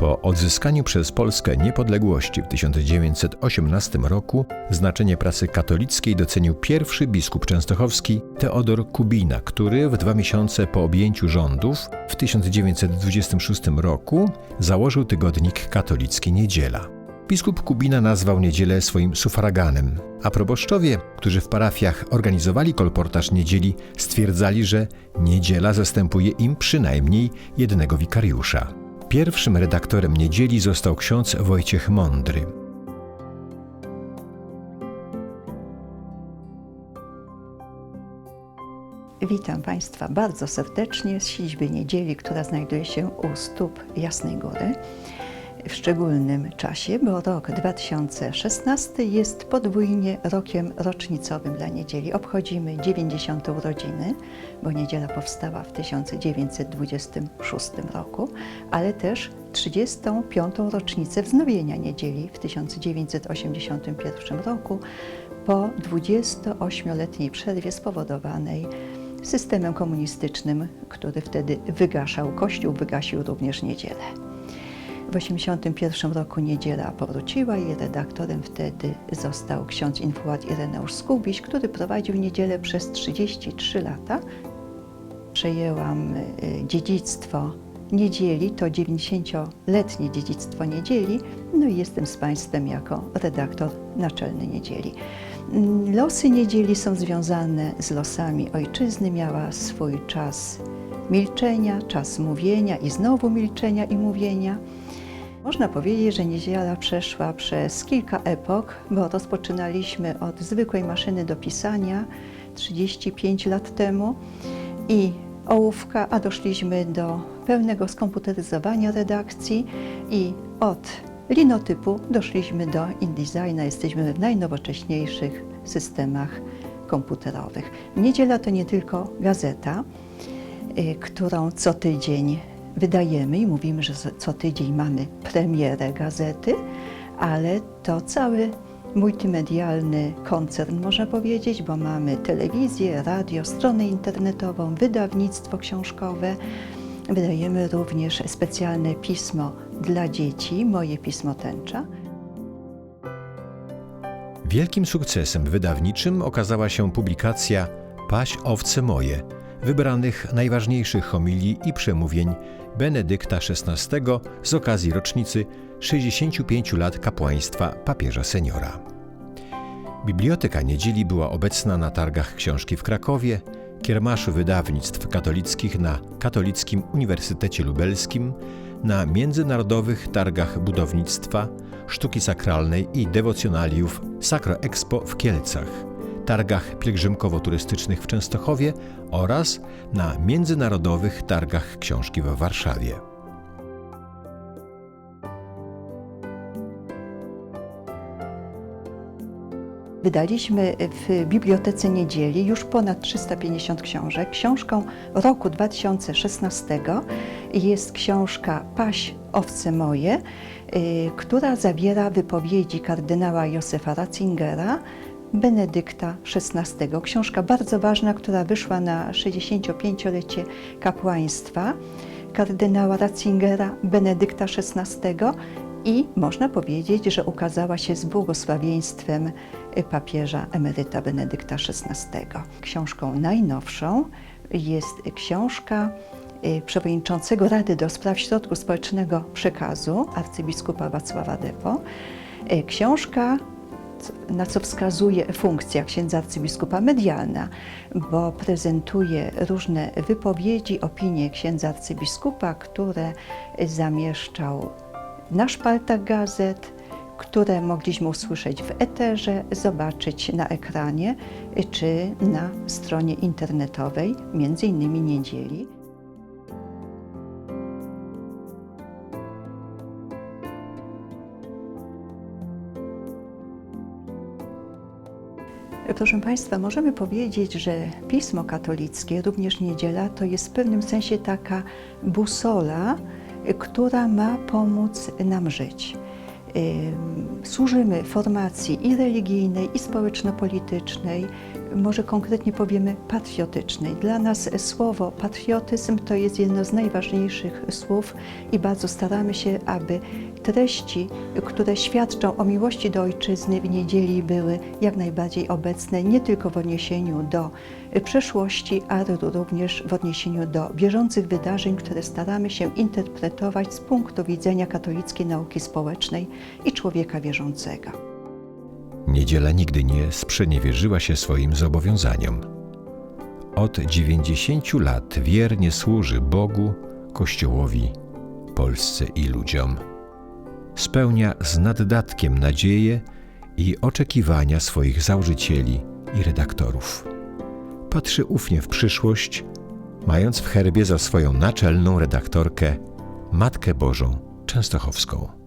Po odzyskaniu przez Polskę niepodległości w 1918 roku znaczenie prasy katolickiej docenił pierwszy biskup częstochowski Teodor Kubina, który w dwa miesiące po objęciu rządów w 1926 roku założył tygodnik katolicki Niedziela. Biskup Kubina nazwał niedzielę swoim sufraganem, a proboszczowie, którzy w parafiach organizowali kolportaż niedzieli, stwierdzali, że niedziela zastępuje im przynajmniej jednego wikariusza. Pierwszym redaktorem niedzieli został ksiądz Wojciech Mądry. Witam Państwa bardzo serdecznie z siedziby niedzieli, która znajduje się u stóp Jasnej Góry. W szczególnym czasie, bo rok 2016 jest podwójnie rokiem rocznicowym dla niedzieli. Obchodzimy 90. urodziny, bo niedziela powstała w 1926 roku, ale też 35. rocznicę wznowienia niedzieli w 1981 roku po 28-letniej przerwie spowodowanej systemem komunistycznym, który wtedy wygaszał Kościół, wygasił również niedzielę. W 1981 roku niedziela powróciła i redaktorem wtedy został ksiądz infuat Ireneusz Skubiś, który prowadził niedzielę przez 33 lata. Przejęłam y, dziedzictwo niedzieli, to 90-letnie dziedzictwo niedzieli, no i jestem z Państwem jako redaktor naczelny niedzieli. Mm, Losy niedzieli są związane z losami ojczyzny. Miała swój czas milczenia, czas mówienia i znowu milczenia i mówienia. Można powiedzieć, że niedziela przeszła przez kilka epok, bo rozpoczynaliśmy od zwykłej maszyny do pisania 35 lat temu i ołówka, a doszliśmy do pełnego skomputeryzowania redakcji i od linotypu doszliśmy do InDesigna. Jesteśmy w najnowocześniejszych systemach komputerowych. Niedziela to nie tylko gazeta, y, którą co tydzień wydajemy i mówimy, że co tydzień mamy premierę gazety, ale to cały multimedialny koncern, można powiedzieć, bo mamy telewizję, radio, stronę internetową, wydawnictwo książkowe. Wydajemy również specjalne pismo dla dzieci, moje pismo tęcza. Wielkim sukcesem wydawniczym okazała się publikacja Paś owce moje, wybranych najważniejszych homilii i przemówień Benedykta XVI z okazji rocznicy 65 lat kapłaństwa papieża seniora. Biblioteka Niedzieli była obecna na targach książki w Krakowie, kiermaszu wydawnictw katolickich na Katolickim Uniwersytecie Lubelskim, na międzynarodowych targach budownictwa, sztuki sakralnej i dewocjonaliów Sacro Expo w Kielcach, targach pielgrzymkowo-turystycznych w Częstochowie oraz na międzynarodowych targach książki w Warszawie. Wydaliśmy w Bibliotece Niedzieli już ponad 350 książek. Książką roku 2016 jest książka Paś owce moje, y, która zawiera wypowiedzi kardynała Józefa Ratzingera, Benedykta XVI. Książka bardzo ważna, która wyszła na 65-lecie kapłaństwa kardynała Ratzingera, Benedykta XVI i można powiedzieć, że ukazała się z błogosławieństwem papieża emeryta Benedykta XVI. Książką najnowszą jest książka y, przewodniczącego Rady do Spraw Środków Społecznego Przekazu arcybiskupa Wacława Depo. Y, Książka na co wskazuje funkcja księdza arcybiskupa medialna, bo prezentuje różne wypowiedzi, opinie księdza arcybiskupa, które zamieszczał na szpaltach gazet, które mogliśmy usłyszeć w eterze, zobaczyć na ekranie czy na stronie internetowej, między innymi niedzieli. Proszę Państwa, możemy powiedzieć, że Pismo Katolickie, również niedziela, to jest w pewnym sensie taka busola, która ma pomóc nam żyć. Ym, Służymy formacji i religijnej, i społeczno-politycznej, może konkretnie powiemy patriotycznej. Dla nas słowo patriotyzm to jest jedno z najważniejszych słów i bardzo staramy się, aby treści, które świadczą o miłości do ojczyzny w niedzieli były jak najbardziej obecne, nie tylko w odniesieniu do przeszłości, ale również w odniesieniu do bieżących wydarzeń, które staramy się interpretować z punktu widzenia katolickiej nauki społecznej i człowieka wierzącego. Niedziela nigdy nie sprzeniewierzyła się swoim zobowiązaniom. Od 90 lat wiernie służy Bogu, Kościołowi, Polsce i ludziom. Spełnia z naddatkiem nadzieje i oczekiwania swoich założycieli i redaktorów. Patrzy ufnie w przyszłość, mając w herbie za swoją naczelną redaktorkę Matkę Bożą Częstochowską.